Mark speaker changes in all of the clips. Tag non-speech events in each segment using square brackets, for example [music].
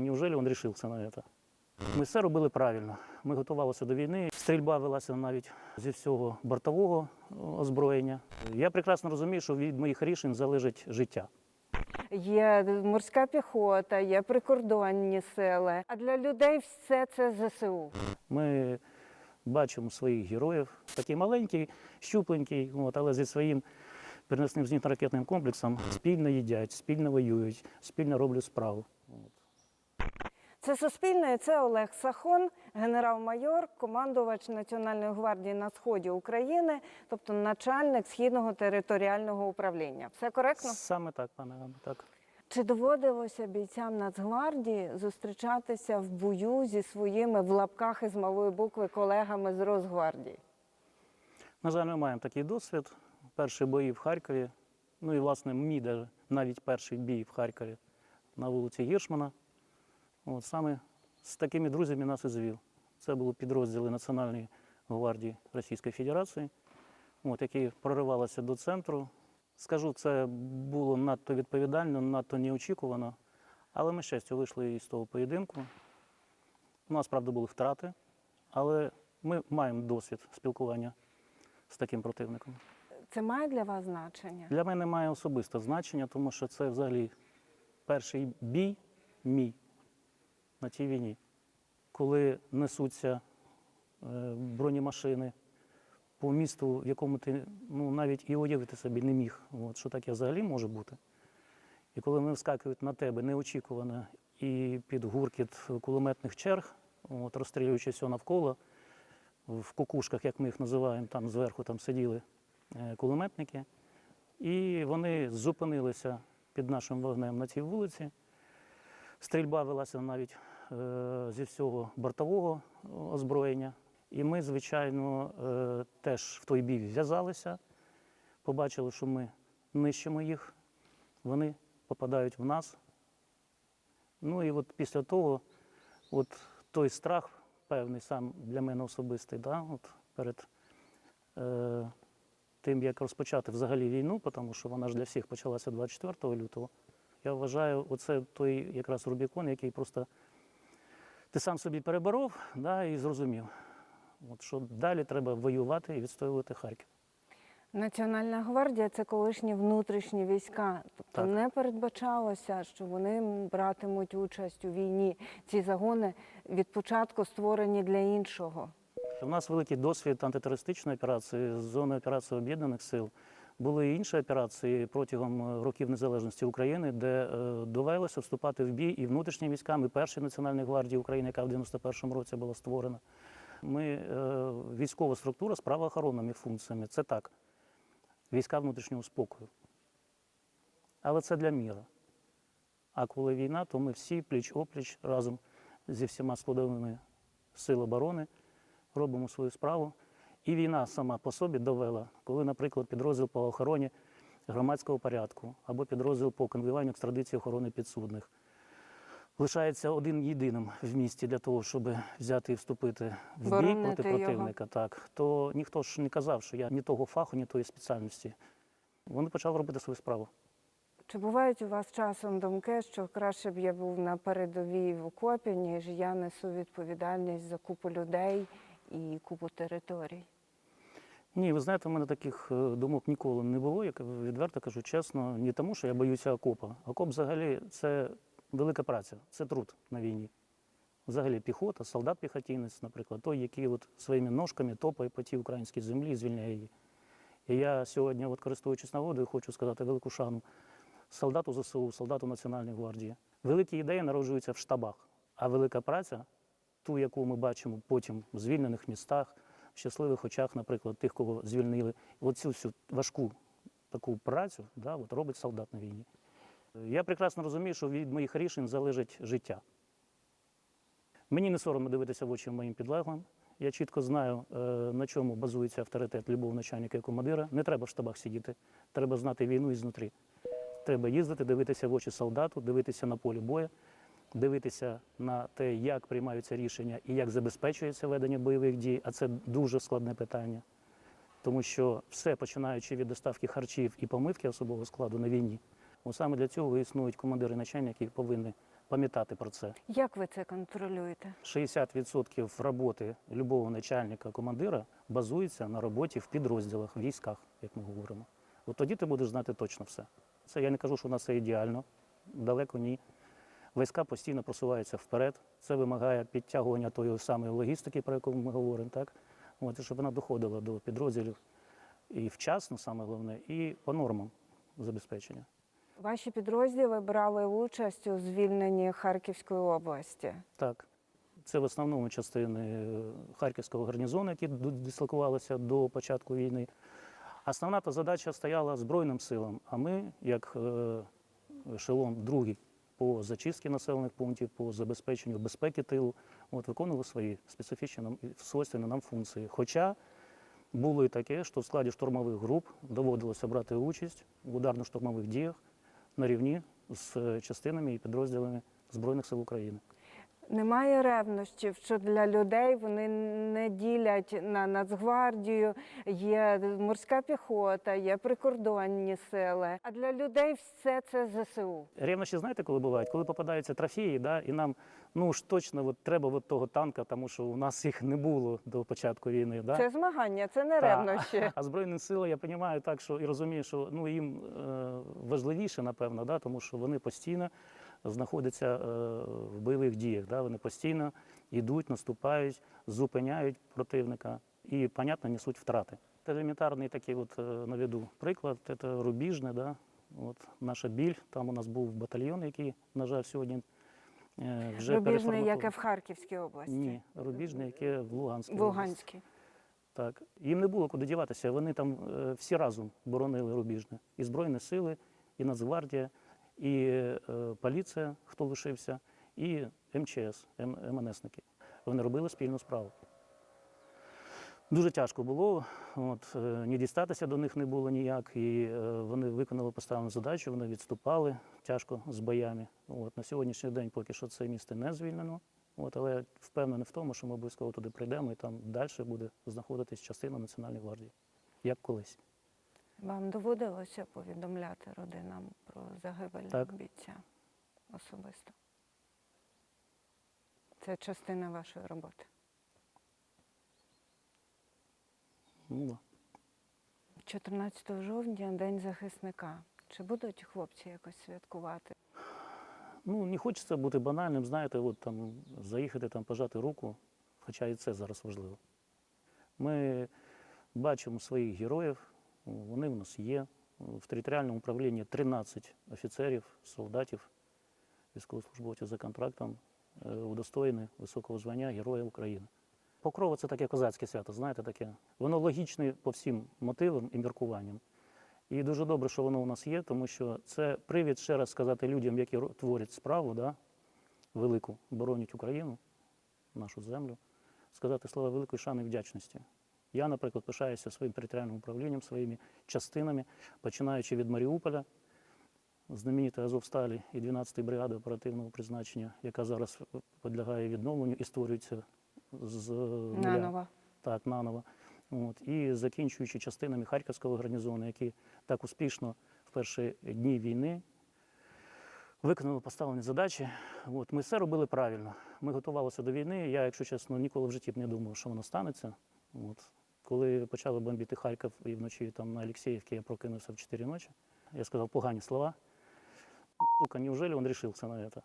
Speaker 1: Неужели він рішився на це? Ми все робили правильно. Ми готувалися до війни. Стрільба велася навіть зі всього бортового озброєння. Я прекрасно розумію, що від моїх рішень залежить життя.
Speaker 2: Є морська піхота, є прикордонні сили. А для людей все це ЗСУ.
Speaker 1: Ми бачимо своїх героїв. Такий маленький, щупленький, от, але зі своїм переносним зенітно-ракетним комплексом спільно їдять, спільно воюють, спільно роблять справу.
Speaker 2: Це Суспільне, це Олег Сахон, генерал-майор, командувач Національної гвардії на сході України, тобто начальник східного територіального управління. Все коректно?
Speaker 1: Саме так, пане Ганно, так.
Speaker 2: Чи доводилося бійцям Нацгвардії зустрічатися в бою зі своїми в лапках із малої букви колегами з Росгвардії?
Speaker 1: На жаль, ми маємо такий досвід. Перші бої в Харкові, ну і власне мій навіть перший бій в Харкові на вулиці Гіршмана. От саме з такими друзями нас і звів. Це були підрозділи Національної гвардії Російської Федерації, от, які проривалися до центру. Скажу, це було надто відповідально, надто неочікувано, але ми щастя вийшли із того поєдинку. У нас, правда, були втрати, але ми маємо досвід спілкування з таким противником.
Speaker 2: Це має для вас значення?
Speaker 1: Для мене має особисте значення, тому що це взагалі перший бій мій на цій війні, коли несуться е, бронемашини по місту, в якому ти ну, навіть і уявити собі не міг, от, що таке взагалі може бути. І коли вони вскакують на тебе неочікувано і під гуркіт кулеметних черг, от, розстрілюючи все навколо, в кукушках, як ми їх називаємо, там зверху там сиділи е, кулеметники. І вони зупинилися під нашим вогнем на цій вулиці. Стрільба велася навіть е, зі всього бортового озброєння. І ми, звичайно, е, теж в той бій в'язалися, побачили, що ми нищимо їх, вони попадають в нас. Ну і от після того, от той страх певний сам для мене особистий, да, от перед е, тим, як розпочати взагалі війну, тому що вона ж для всіх почалася 24 лютого. Я вважаю, оце той якраз Рубікон, який просто ти сам собі переборов да, і зрозумів, от, що далі треба воювати і відстоювати Харків.
Speaker 2: Національна гвардія це колишні внутрішні війська. Тобто
Speaker 1: Так.
Speaker 2: не передбачалося, що вони братимуть участь у війні. Ці загони від початку створені для іншого.
Speaker 1: У нас великий досвід антитерористичної операції з зони операції Об'єднаних сил. Були і інші операції протягом е, років незалежності України, де е, довелося вступати в бій і внутрішнім військам, і першій Національної гвардії України, яка в 91-му році була створена. Ми е, військова структура з правоохоронними функціями. Це так. Війська внутрішнього спокою. Але це для міра. А коли війна, то ми всі пліч-опліч разом зі всіма складовими сил оборони робимо свою справу. І війна сама по собі довела, коли, наприклад, підрозділ по охороні громадського порядку або підрозділ по конвоюванню екстрадиції охорони підсудних лишається один єдиним в місті для того, щоб взяти і вступити в бій
Speaker 2: Боронити
Speaker 1: проти
Speaker 2: його.
Speaker 1: противника, так то ніхто ж не казав, що я ні того фаху, ні тої спеціальності. Вони почали робити свою справу.
Speaker 2: Чи бувають у вас часом думки, що краще б я був на передовій в окопі, ніж я несу відповідальність за купу людей і купу територій?
Speaker 1: Ні, ви знаєте, у мене таких е, думок ніколи не було, як відверто кажу чесно, не тому, що я боюся окопа. Окоп взагалі це велика праця, це труд на війні. Взагалі піхота, солдат-піхотінець, наприклад, той, який от своїми ножками топає по тій українській землі і звільняє її. І я сьогодні, от, користуючись нагодою, хочу сказати велику шану солдату ЗСУ, солдату Національної гвардії. Великі ідеї народжуються в штабах, а велика праця, ту, яку ми бачимо потім в звільнених містах, в щасливих очах, наприклад, тих, кого звільнили, оцю всю важку таку працю да, от робить солдат на війні. Я прекрасно розумію, що від моїх рішень залежить життя. Мені не соромно дивитися в очі моїм підлеглим. Я чітко знаю, е, на чому базується авторитет любого начальника і командира. Не треба в штабах сидіти, треба знати війну ізнутрі. Треба їздити, дивитися в очі солдату, дивитися на полі бою, дивитися на те, як приймаються рішення і як забезпечується ведення бойових дій. А це дуже складне питання. Тому що все, починаючи від доставки харчів і помивки особового складу на війні, от саме для цього існують командири і начальники, які повинні пам'ятати про це.
Speaker 2: Як ви це контролюєте?
Speaker 1: 60% роботи любого начальника командира базується на роботі в підрозділах, в військах, як ми говоримо. От тоді ти будеш знати точно все. Це я не кажу, що у нас це ідеально, далеко ні. Війська постійно просуваються вперед. Це вимагає підтягування тої самої логістики, про яку ми говоримо, так? От, щоб вона доходила до підрозділів і вчасно, саме головне, і по нормам забезпечення.
Speaker 2: Ваші підрозділи брали участь у звільненні Харківської області.
Speaker 1: Так, це в основному частини е, Харківського гарнізону, які дислокувалися до початку війни. Основна та задача стояла Збройним силам, а ми, як е, ешелон другий по зачистці населених пунктів, по забезпеченню безпеки тилу, от, виконували свої специфічні нам свойственні нам функції. Хоча було і таке, що в складі штурмових груп доводилося брати участь в ударно-штурмових діях на рівні з е, частинами і підрозділами Збройних сил України.
Speaker 2: Немає ревнощів, що для людей вони не ділять на Нацгвардію, є морська піхота, є прикордонні сили. А для людей все це ЗСУ.
Speaker 1: Ревнощі знаєте, коли бувають? Коли попадаються трофеї, да, і нам ну ж точно от, треба от того танка, тому що у нас їх не було до початку війни. Да?
Speaker 2: Це змагання, це не ревнощі. [laughs]
Speaker 1: А Збройні сили, я розумію так, що і розумію, що ну, їм е, важливіше, напевно, да, тому що вони постійно знаходяться е, в бойових діях. Да, вони постійно йдуть, наступають, зупиняють противника і, понятно, несуть втрати. Елементарний такий от, е, наведу приклад, це Рубіжне, да, от, наша біль. Там у нас був батальйон, який, на жаль, сьогодні е, вже
Speaker 2: Рубіжне, яке в Харківській області.
Speaker 1: Ні, Рубіжне, яке в Луганській.
Speaker 2: В
Speaker 1: області.
Speaker 2: Луганській.
Speaker 1: Так, їм не було куди діватися. Вони там всі разом боронили рубіжне. І Збройні сили, і Нацгвардія, і е, поліція, хто лишився, і МЧС, МНСники. Вони робили спільну справу. Дуже тяжко було, от, е, ні дістатися до них не було ніяк, і е, вони виконали поставлену задачу, вони відступали тяжко з боями. От, на сьогоднішній день поки що це місце не звільнено. От, але я впевнений в тому, що ми обов'язково туди прийдемо і там далі буде знаходитись частина Національної гвардії, як колись.
Speaker 2: Вам доводилося повідомляти родинам про загибель
Speaker 1: Так.
Speaker 2: бійця особисто? Це частина вашої роботи.
Speaker 1: Ну, да.
Speaker 2: 14 жовтня День захисника. Чи будуть хлопці якось святкувати?
Speaker 1: ну, не хочеться бути банальним, знаєте, от там заїхати там пожати руку, хоча і це зараз важливо. Ми бачимо своїх героїв, вони в нас є. В територіальному управлінні 13 офіцерів, солдатів, військовослужбовців за контрактом е, удостоєні високого звання Героя України. Покрова це таке козацьке свято, знаєте, таке. Воно логічне по всім мотивам і міркуванням. І дуже добре, що воно у нас є, тому що це привід ще раз сказати людям, які творять справу, да, велику, боронять Україну, нашу землю, сказати слова великої шани і вдячності. Я, наприклад, пишаюся своїм територіальним управлінням, своїми частинами, починаючи від Маріуполя, знаменитої Азовсталі і 12-ї бригади оперативного призначення, яка зараз підлягає відновленню і створюється з нуля.
Speaker 2: Наново.
Speaker 1: Так, наново. От, і закінчуючи частинами Харківського гарнізону, які так успішно в перші дні війни виконали поставлені задачі. От, ми все робили правильно. Ми готувалися до війни. Я, якщо чесно, ніколи в житті б не думав, що воно станеться. От. Коли почали бомбити Харків і вночі там на Олексіївці я прокинувся в 4 ночі, я сказав погані слова. Сука, неужели він рішився на це?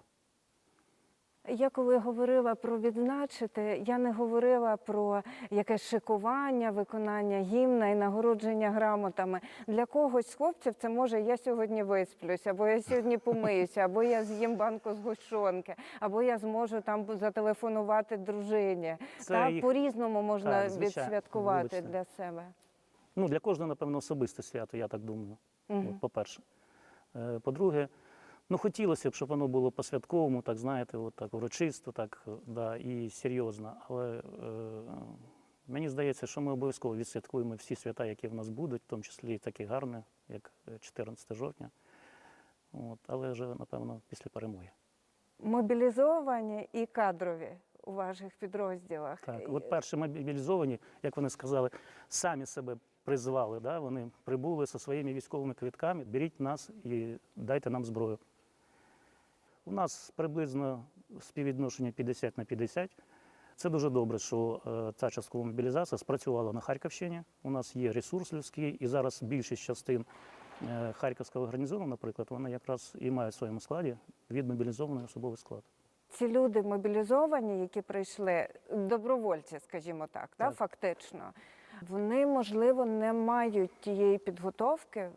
Speaker 2: Я коли говорила про відзначити, я не говорила про якесь шикування, виконання гімна і нагородження грамотами. Для когось з хлопців це може я сьогодні висплюсь, або я сьогодні помиюся, або я з'їм банку згущенки, або я зможу там зателефонувати дружині.
Speaker 1: Це
Speaker 2: Та
Speaker 1: їх-
Speaker 2: по-різному можна
Speaker 1: Так,
Speaker 2: відсвяткувати
Speaker 1: Вибачте.
Speaker 2: для себе.
Speaker 1: Ну, для кожного, напевно, особисте свято, я так думаю.
Speaker 2: Мгм.
Speaker 1: От, по-перше. Е, По-друге, ну хотілося б, щоб воно було по-святковому, так знаєте, от так урочисто, так е, да, і серйозно. Але е, мені здається, що ми обов'язково відсвяткуємо всі свята, які в нас будуть, в тому числі і такі гарні, як е, 14 жовтня. От, але вже, напевно, після перемоги.
Speaker 2: Мобілізовані і кадрові у ваших підрозділах.
Speaker 1: Так, от перші мобілізовані, як вони сказали, самі себе призвали. Да? Вони прибули зі своїми військовими квитками, беріть нас і дайте нам зброю. У нас приблизно співвідношення 50 на 50. Це дуже добре, що е, ця часткова мобілізація спрацювала на Харківщині. У нас є ресурс людський, і зараз більшість частин е, Харківського гарнізону, наприклад, вона якраз і має в своєму складі відмобілізований особовий склад.
Speaker 2: Ці люди мобілізовані, які прийшли, добровольці, скажімо так, Да, фактично, вони, можливо, не мають тієї підготовки,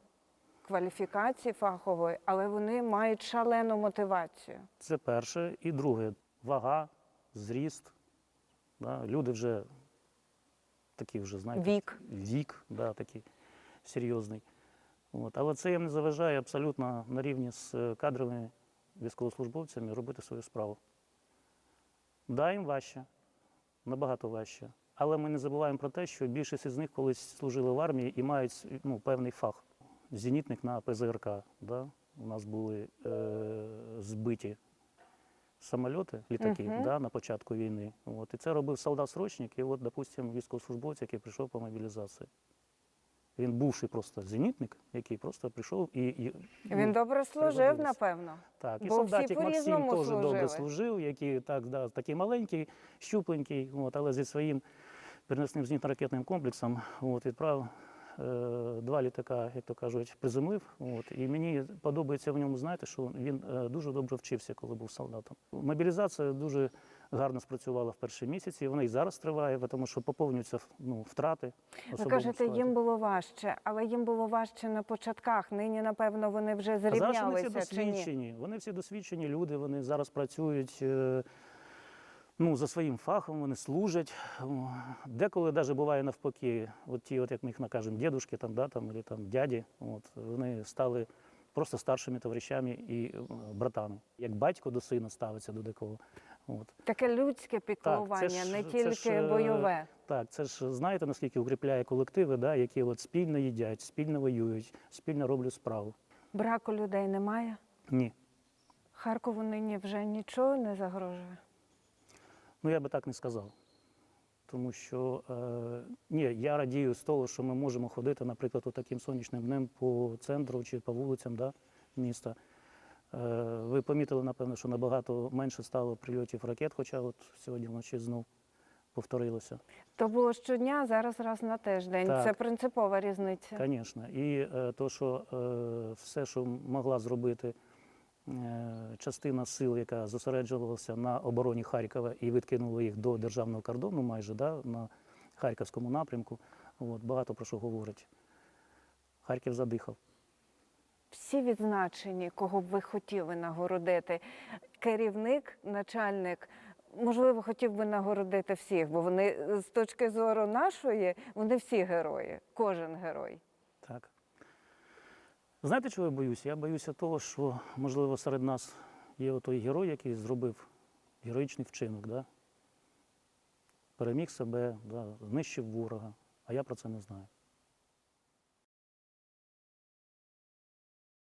Speaker 2: кваліфікації фахової, але вони мають шалену мотивацію.
Speaker 1: Це перше. І друге вага, зріст. Да, люди вже такі вже, знаєте,
Speaker 2: Вік.
Speaker 1: вік, да, такий серйозний. От. Але це їм не заважає абсолютно на рівні з е, кадровими військовослужбовцями робити свою справу. Да, їм важче, набагато важче. Але ми не забуваємо про те, що більшість із них колись служили в армії і мають ну, певний фах. Зенітник на ПЗРК. Да? У нас були е, збиті самольоти, літаки
Speaker 2: Мгм.
Speaker 1: да, на початку війни. От. І це робив солдат-срочник, і от, допустимо, військовослужбовець, який прийшов по мобілізації. Він бувший просто зенітник, який просто прийшов і. і
Speaker 2: Він
Speaker 1: ну,
Speaker 2: добре служив, напевно.
Speaker 1: так, і
Speaker 2: Бо всі
Speaker 1: солдатик Максим
Speaker 2: по-різному
Speaker 1: теж добре
Speaker 2: служили.
Speaker 1: служив, який так, да, такий маленький, щупленький, от, але зі своїм переносним зенітно-ракетним комплексом от, відправив два літака, як то кажуть, приземлив. От, і мені подобається в ньому, знаєте, що він е, дуже добре вчився, коли був солдатом. Мобілізація дуже гарно спрацювала в перші місяці, вона і зараз триває, тому що поповнюються ну, втрати.
Speaker 2: Ви кажете,
Speaker 1: складі.
Speaker 2: їм було важче, але їм було важче на початках. Нині, напевно, вони вже
Speaker 1: А зараз вони всі
Speaker 2: зрівнялися чи ні?
Speaker 1: досвідчені. Вони всі досвідчені люди, вони зараз працюють е, ну, за своїм фахом, вони служать. Деколи навіть буває навпаки, от ті, от як ми їх накажемо, дідушки там, да, там, або там, дяді, от, вони стали просто старшими товаришами і е, братами. Як батько до сина ставиться до декого. От.
Speaker 2: Таке людське піклування,
Speaker 1: ж-
Speaker 2: не тільки
Speaker 1: ж, е,
Speaker 2: бойове.
Speaker 1: Так, це ж знаєте, наскільки укріпляє колективи, да, які от спільно їдять, спільно воюють, спільно роблять справу.
Speaker 2: Браку людей немає.
Speaker 1: Ні.
Speaker 2: Харкову нині вже нічого не загрожує.
Speaker 1: Ну, я би так не сказав. Тому що е, ні, я радію з того, що ми можемо ходити, наприклад, таким сонячним днем по центру чи по вулицям да, міста. Е, ви помітили, напевно, що набагато менше стало прильотів ракет, хоча от сьогодні вночі знов повторилося.
Speaker 2: То було щодня, зараз раз на тиждень.
Speaker 1: Так.
Speaker 2: Це принципова різниця.
Speaker 1: Звісно. І е, то, що е, все, що могла зробити частина сил, яка зосереджувалася на обороні Харкова і відкинула їх до державного кордону, майже да, на харківському напрямку, от, багато про що говорить. Харків задихав.
Speaker 2: Всі відзначені, кого б ви хотіли нагородити. Керівник, начальник, можливо, хотів би нагородити всіх, бо вони е, з точки зору нашої, вони всі герої, кожен герой.
Speaker 1: Знаєте, чого я боюся? Я боюся того, що, можливо, серед нас є той герой, який зробив героїчний вчинок, да? переміг себе, да? знищив ворога, а я про це не знаю.